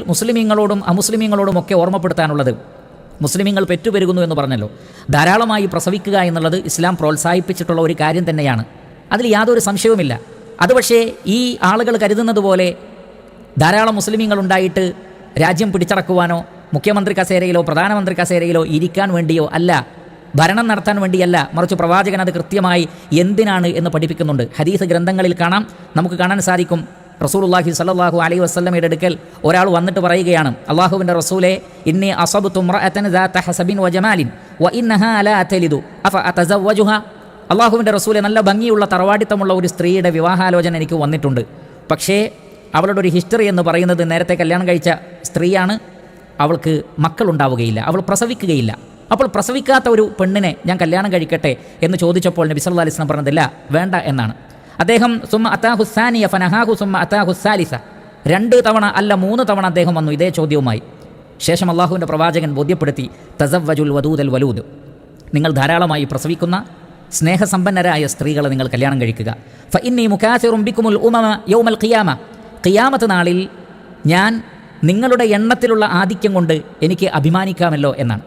മുസ്ലിമീങ്ങളോടും അമുസ്ലിമീങ്ങളോടും ഒക്കെ ഓർമ്മപ്പെടുത്താനുള്ളത്. മുസ്ലിമീങ്ങൾ പെറ്റുപെരുകുന്നു എന്ന് പറഞ്ഞല്ലോ. ധാരാളമായി പ്രസവിക്കുക എന്നുള്ളത് ഇസ്ലാം പ്രോത്സാഹിപ്പിച്ചിട്ടുള്ള ഒരു കാര്യം തന്നെയാണ്. അതിൽ യാതൊരു സംശയവുമില്ല. അത് പക്ഷേ ഈ ആളുകൾ കരുതുന്നത് പോലെ ധാരാളം മുസ്ലിമീങ്ങൾ ഉണ്ടായിട്ട് രാജ്യം പിടിച്ചടക്കുവാനോ മുഖ്യമന്ത്രി കസേരയിലോ പ്രധാനമന്ത്രി കസേരയിലോ ഇരിക്കാൻ വേണ്ടിയോ അല്ല ഭരണം നടത്താൻ വേണ്ടിയല്ല മറിച്ച് പ്രവാചകൻ അത് കൃത്യമായി എന്തിനാണ് എന്ന് പഠിപ്പിക്കുന്നുണ്ട്. ഹദീസ് ഗ്രന്ഥങ്ങളിൽ കാണാം. നമുക്ക് കാണാൻ സാധിക്കും. റസൂലുള്ളാഹി സല്ലല്ലാഹു അലൈ വസല്ലമയുടെ അടുക്കൽ ഒരാൾ വന്നിട്ട് പറയുകയാണ് അള്ളാഹുവിന്റെ റസൂലെ ഇന്നി അസബ് തുമ്രസബിൻ വജമാലിൻ വ ഇന്നഹ ലാ അതലിദു അഫ അതസവ്വജുഹ? അള്ളാഹുവിന്റെ റസൂലെ നല്ല ഭംഗിയുള്ള തറവാടിത്തമുള്ള ഒരു സ്ത്രീയുടെ വിവാഹാലോചന എനിക്ക് വന്നിട്ടുണ്ട്. പക്ഷേ അവളുടെ ഒരു ഹിസ്റ്ററി എന്ന് പറയുന്നത് നേരത്തെ കല്യാണം കഴിച്ച സ്ത്രീയാണ്. അവൾക്ക് മക്കളുണ്ടാവുകയില്ല അവൾ പ്രസവിക്കുകയില്ല. അപ്പോൾ പ്രസവിക്കാത്ത ഒരു പെണ്ണിനെ ഞാൻ കല്യാണം കഴിക്കട്ടെ എന്ന് ചോദിച്ചപ്പോൾ നബി സല്ലല്ലാഹു അലൈഹി വസല്ലം പറഞ്ഞതില്ല വേണ്ട എന്നാണ്. അദ്ദേഹം സുമ അത്താഹുസാനിയ ഫനഹാഹു സുമ അത്താഹുസാലിസ രണ്ട് തവണ അല്ല മൂന്ന് തവണ അദ്ദേഹം വന്നു ഇതേ ചോദ്യവുമായി. ശേഷം അള്ളാഹുവിന്റെ പ്രവാചകൻ ബോധ്യപ്പെടുത്തി തസവ്വജുൽ വദൂദൽ വലൂദ്. നിങ്ങൾ ധാരാളമായി പ്രസവിക്കുന്ന സ്നേഹസമ്പന്നരായ സ്ത്രീകളെ നിങ്ങൾ കല്യാണം കഴിക്കുക. ഫ ഇന്നി മുക്കാസിറുംബിക്കുമുൽ ഉമമ യൗമൽ ഖിയാമ. ഖിയാമത്ത് നാളിൽ ഞാൻ നിങ്ങളുടെ എണ്ണത്തിലുള്ള ആധിക്യം കൊണ്ട് എനിക്ക് അഭിമാനിക്കാമല്ലോ എന്നാണ്.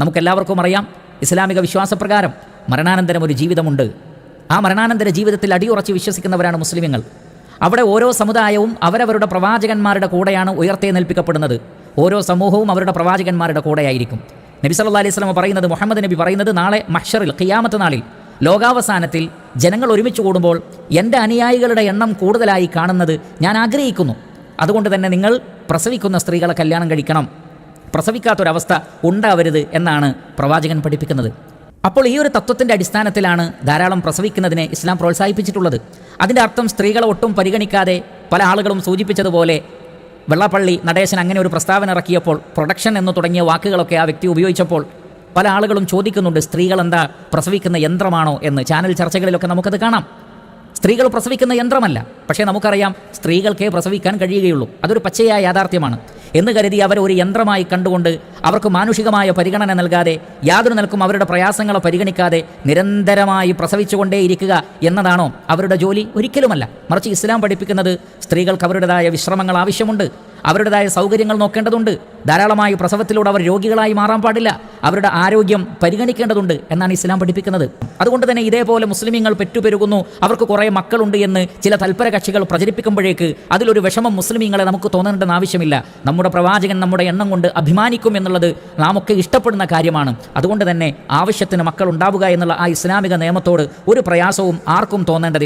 നമുക്കെല്ലാവർക്കും അറിയാം ഇസ്ലാമിക വിശ്വാസപ്രകാരം മരണാനന്തരം ഒരു ജീവിതമുണ്ട്. ആ മരണാനന്തര ജീവിതത്തിൽ അടിയുറച്ച് വിശ്വസിക്കുന്നവരാണ് മുസ്ലിമുകൾ അവിടെ ഓരോ സമുദായവും അവരവരുടെ പ്രവാചകന്മാരുടെ കൂടെയാണ് ഉയർത്തെഴുന്നേൽപ്പിക്കപ്പെടുന്നത് ഓരോ സമൂഹവും അവരുടെ പ്രവാചകന്മാരുടെ കൂടെയായിരിക്കും. നബി സല്ലല്ലാഹു അലൈഹി വസല്ലം പറയുന്നത് മുഹമ്മദ് നബി പറയുന്നത് നാളെ മഹ്ഷറിൽ ഖിയാമത്ത് നാളിൽ ലോകാവസാനത്തിൽ ജനങ്ങൾ ഒരുമിച്ച് കൂടുമ്പോൾ എന്റെ അനുയായികളുടെ എണ്ണം കൂടുതലായി കാണുന്നത് ഞാൻ ആഗ്രഹിക്കുന്നു. അതുകൊണ്ട് തന്നെ നിങ്ങൾ പ്രസവിക്കുന്ന സ്ത്രീകളെ കല്യാണം കഴിക്കണം. പ്രസവിക്കാത്തൊരവസ്ഥ ഉണ്ടാവരുത് എന്നാണ് പ്രവാചകൻ പഠിപ്പിക്കുന്നത്. അപ്പോൾ ഈ ഒരു തത്വത്തിന്റെ അടിസ്ഥാനത്തിലാണ് ധാരാളം പ്രസവിക്കുന്നതിനെ ഇസ്ലാം പ്രോത്സാഹിപ്പിച്ചിട്ടുള്ളത്. അതിന്റെ അർത്ഥം സ്ത്രീകളെ ഒട്ടും പരിഗണിക്കാതെ പല ആളുകളും സൂചിപ്പിച്ചതുപോലെ വെള്ളപ്പള്ളി നടേശൻ അങ്ങനെ ഒരു പ്രസ്താവന ഇറക്കിയപ്പോൾ പ്രൊഡക്ഷൻ എന്ന് തുടങ്ങിയ വാക്കുകളൊക്കെ ആ വ്യക്തി ഉപയോഗിച്ചപ്പോൾ പല ആളുകളും ചോദിക്കുന്നുണ്ട് സ്ത്രീകൾ എന്താ പ്രസവിക്കുന്ന യന്ത്രമാണോ? എന്ന്. ചാനൽ ചർച്ചകളിലൊക്കെ നമുക്കത് കാണാം. സ്ത്രീകൾ പ്രസവിക്കുന്ന യന്ത്രമല്ല. പക്ഷേ നമുക്കറിയാം സ്ത്രീകൾക്കേ പ്രസവിക്കാൻ കഴിയുകയുള്ളൂ. അതൊരു പച്ചയായ യാഥാർത്ഥ്യമാണ്. എന്ന് കരുതി അവരെ ഒരു യന്ത്രമായി കണ്ടുകൊണ്ട് അവർക്ക് മാനുഷികമായ പരിഗണന നൽകാതെ യാതൊരു നിലക്കും അവരുടെ പ്രയാസങ്ങളെ പരിഗണിക്കാതെ നിരന്തരമായി പ്രസവിച്ചുകൊണ്ടേയിരിക്കുക എന്നതാണോ അവരുടെ ജോലി? ഒരിക്കലുമല്ല. മറിച്ച് ഇസ്ലാം പഠിപ്പിക്കുന്നത് സ്ത്രീകൾക്ക് അവരുടേതായ വിശ്രമങ്ങൾ ആവശ്യമുണ്ട്. അവരുടേതായ സൗകര്യങ്ങൾ നോക്കേണ്ടതുണ്ട്. ധാരാളമായി പ്രസവത്തിലൂടെ അവർ രോഗികളായി മാറാൻ പാടില്ല. അവരുടെ ആരോഗ്യം പരിഗണിക്കേണ്ടതുണ്ട് എന്നാണ് ഇസ്ലാം പഠിപ്പിക്കുന്നത്. അതുകൊണ്ട് തന്നെ ഇതേപോലെ മുസ്ലിമീങ്ങൾ പെറ്റുപെരുകുന്നു. അവർക്ക് കുറേ മക്കളുണ്ട് എന്ന് ചില തൽപര കക്ഷികൾ പ്രചരിപ്പിക്കുമ്പോഴേക്ക് അതിലൊരു വിഷമം മുസ്ലിമീങ്ങളെ നമുക്ക് തോന്നേണ്ടെന്ന് ആവശ്യമില്ല. നമ്മുടെ പ്രവാചകൻ നമ്മുടെ എണ്ണം കൊണ്ട് അഭിമാനിക്കും എന്നുള്ളത് നാമൊക്കെ ഇഷ്ടപ്പെടുന്ന കാര്യമാണ്. അതുകൊണ്ട് തന്നെ ആവശ്യത്തിന് മക്കൾ ഉണ്ടാവുക എന്നുള്ള ആ ഇസ്ലാമിക നിയമത്തോട് ഒരു പ്രയാസവും ആർക്കും തോന്നേണ്ടതില്ല.